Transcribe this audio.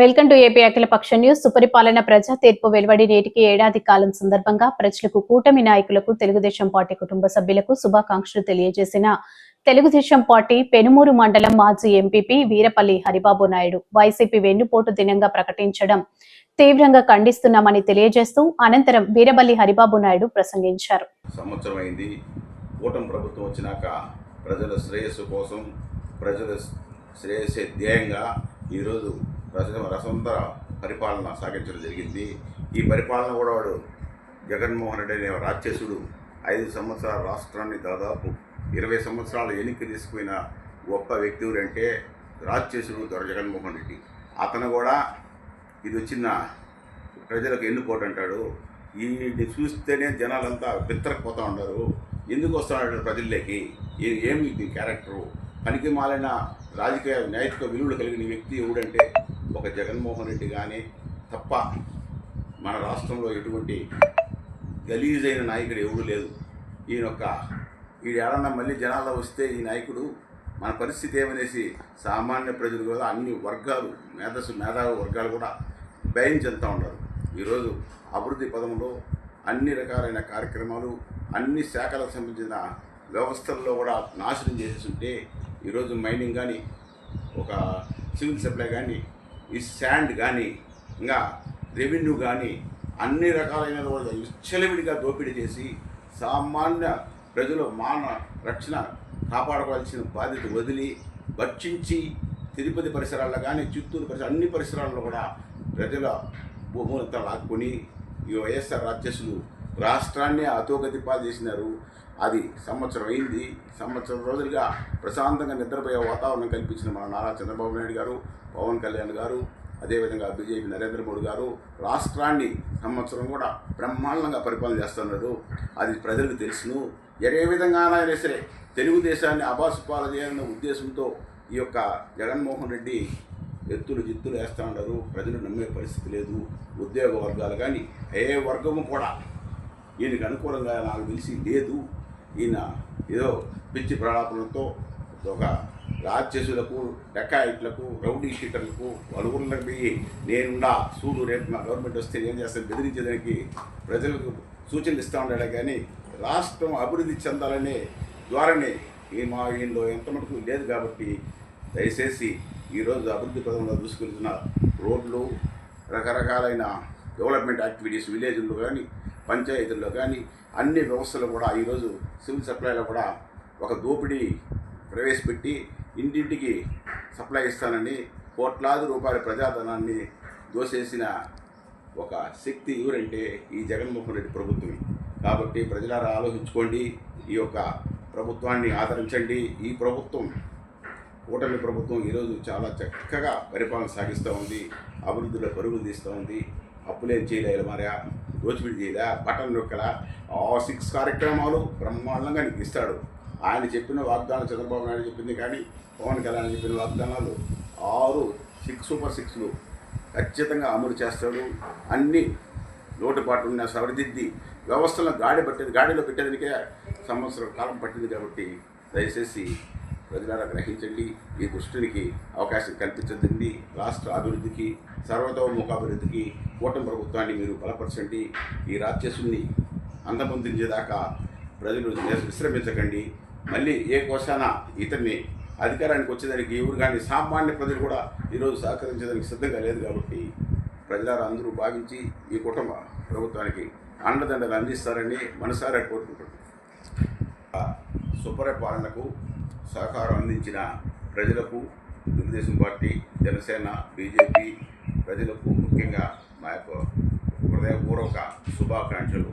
Welcome to AP అఖిలపక్ష news. సుపరిపాలన ప్రజా తీర్పు వెలువడి నేటికి ఏడాది కాలం సందర్భంగా ప్రజలకు కూటమి నాయకులకు తెలుగుదేశం పార్టీ కుటుంబ సభ్యులకు శుభాకాంక్షలు తెలియజేసిన తెలుగుదేశం పార్టీ పెనుమూరు మండలం మాజీ ఎంపీపీ వీరపల్లి హరిబాబు నాయుడు. వైసీపీ వెన్నుపోటు దినంగా ప్రకటించడం తీవ్రంగా ఖండిస్తున్నామని తెలియజేస్తూ అనంతరం వీరపల్లి హరిబాబు నాయుడు ప్రసంగించారు. కూటమి ప్రభుత్వం వచ్చినాక ప్రజల శ్రేయస్సు కోసం ప్రజల శ్రేయస్సే ధ్యేయంగా ఈరోజు రస రసవంతర పరిపాలన సాగించడం జరిగింది. ఈ పరిపాలన కూడా వాడు జగన్మోహన్ రెడ్డి అనే రాక్షసుడు. ఐదు సంవత్సరాల రాష్ట్రాన్ని దాదాపు ఇరవై సంవత్సరాలు ఎన్నిక తీసుకుపోయిన గొప్ప వ్యక్తి అంటే రాక్షసుడు దొర జగన్మోహన్ రెడ్డి. అతను కూడా ఇది వచ్చిన ప్రజలకు ఎన్నుకోటంటాడు ఈ చూస్తేనే జనాలంతా బిత్తరకపోతూ ఉంటారు ఎందుకు వస్తున్నాడు ప్రజల్లోకి? ఏమి క్యారెక్టరు? పనికి మాలిన రాజకీయ నైతిక విలువలు కలిగిన వ్యక్తి ఎవడంటే ఒక జగన్మోహన్ రెడ్డి కానీ తప్ప మన రాష్ట్రంలో ఎటువంటి గలీజైన నాయకుడు ఎవడు లేదు ఈయన యొక్క ఈ ఏడన్నా మళ్ళీ జనాల్లో వస్తే ఈ నాయకుడు మన పరిస్థితి ఏమనేసి సామాన్య ప్రజలు కూడా అన్ని వర్గాలు మేధస్సు మేధావి వర్గాలు కూడా భయం చెందుతూ ఉంటారు ఈరోజు అభివృద్ధి పదంలో అన్ని రకాలైన కార్యక్రమాలు అన్ని శాఖలకు సంబంధించిన వ్యవస్థల్లో కూడా నాశనం చేసేసి ఉంటే ఈరోజు మైనింగ్ కానీ ఒక సివిల్ సప్లై కానీ ఈ శాండ్ కానీ ఇంకా రెవెన్యూ కానీ అన్ని రకాలైన కూడా విచ్చలవిడిగా దోపిడీ చేసి సామాన్య ప్రజల మాన రక్షణ కాపాడుకోవాల్సిన బాధ్యత వదిలి భక్షించి తిరుపతి పరిసరాల్లో కానీ చిత్తూరు పరిసర అన్ని పరిసరాల్లో కూడా ప్రజల భూములంతా లాక్కొని ఈ వైఎస్ఆర్ రాక్షసులు రాష్ట్రాన్ని అధోగతి చేసినారు. అది సంవత్సరం అయింది. సంవత్సరం రోజులుగా ప్రశాంతంగా నిద్రపోయే వాతావరణం కల్పించిన మన నారా చంద్రబాబు నాయుడు గారు పవన్ కళ్యాణ్ గారు అదేవిధంగా బీజేపీ నరేంద్ర మోడీ గారు రాష్ట్రాన్ని సంవత్సరం కూడా బ్రహ్మాండంగా పరిపాలన చేస్తున్నారు. అది ప్రజలకు తెలుసును. ఏ విధంగానైనా సరే తెలుగుదేశాన్ని అబాసుపాలు చేయాలన్న ఉద్దేశంతో ఈ యొక్క జగన్మోహన్ రెడ్డి ఎత్తులు జిత్తులు వేస్తూ ఉన్నారు. ప్రజలు నమ్మే పరిస్థితి లేదు. ఉద్యోగ వర్గాలు కానీ ఏ వర్గము కూడా ఈయనకు అనుకూలంగా నాకు తెలిసి లేదు. ఈయన ఏదో పిచ్చి ప్రలాపనలతో ఒక రాక్షసులకు డెకాయిట్లకు రౌడీ షీటర్లకు అలుగురులకు పోయి నేనుండా సూడు రేపు మా గవర్నమెంట్ వస్తే ఏం చేస్తాను బెదిరించేదానికి ప్రజలకు సూచనలు ఇస్తూ ఉండడం కానీ రాష్ట్రం అభివృద్ధి చెందాలనే ద్వారానే ఈ మా ఈయనలో ఎంత మటుకు లేదు కాబట్టి దయచేసి ఈరోజు అభివృద్ధి పదంలో దూసుకెళ్తున్న రోడ్లు రకరకాలైన డెవలప్మెంట్ యాక్టివిటీస్ విలేజ్లో కానీ పంచాయతీల్లో కానీ అన్ని వ్యవస్థలు కూడా ఈరోజు సివిల్ సప్లైలో కూడా ఒక దోపిడీ ప్రవేశపెట్టి ఇంటింటికి సప్లై ఇస్తానని కోట్లాది రూపాయల ప్రజాధనాన్ని దోసేసిన ఒక శక్తి ఎవరంటే ఈ జగన్మోహన్ రెడ్డి ప్రభుత్వమే. కాబట్టి ప్రజలారా ఆలోచించుకోండి ఈ యొక్క ప్రభుత్వాన్ని ఆదరించండి. ఈ ప్రభుత్వం కూటమి ప్రభుత్వం ఈరోజు చాలా చక్కగా పరిపాలన సాగిస్తూ ఉంది అభివృద్ధిలో పరుగులు తీస్తూ ఉంది. అప్పులేం చేయలేదు మరి దోచిపిడి చేయదా బటన్ నొక్కలా ఆ సిక్స్ కార్యక్రమాలు బ్రహ్మాండంగా నీకు ఇస్తాడు ఆయన చెప్పిన వాగ్దానం చంద్రబాబు నాయుడు చెప్పింది కానీ పవన్ కళ్యాణ్ చెప్పిన వాగ్దానాలు ఆరు సిక్స్ సూపర్ సిక్స్లు ఖచ్చితంగా అమలు చేస్తాడు. అన్ని లోటుపాట్లు ఉన్న సవరిదిద్ది వ్యవస్థలను గాడి పట్టేది గాడిలో పెట్టేదానికే సంవత్సరం కాలం పట్టింది కాబట్టి దయచేసి ప్రజలారా గ్రహించండి. ఈ దుష్టునికి అవకాశం కల్పించదండి రాష్ట్ర అభివృద్ధికి సర్వతోముఖాభివృద్ధికి కూటమి ప్రభుత్వాన్ని మీరు బలపరచండి. ఈ రాక్షసుని అంతమొందించేదాకా ప్రజలు విశ్రమించకండి. మళ్ళీ ఏ కోశాన ఇతన్ని అధికారానికి వచ్చేదానికి ఎవరు కానీ సామాన్య ప్రజలు కూడా ఈరోజు సహకరించేదానికి సిద్ధంగా లేదు కాబట్టి ప్రజలారా అందరూ భావించి ఈ కుటుంబ ప్రభుత్వానికి అండదండలు అందిస్తారని మనసారా కోరుకుంటున్నాను ఆ సుపరిపాలనకు సహకారం అందించిన ప్రజలకు తెలుగుదేశం పార్టీ జనసేన బీజేపీ ప్రజలకు ముఖ్యంగా మా యొక్క హృదయపూర్వక శుభాకాంక్షలు.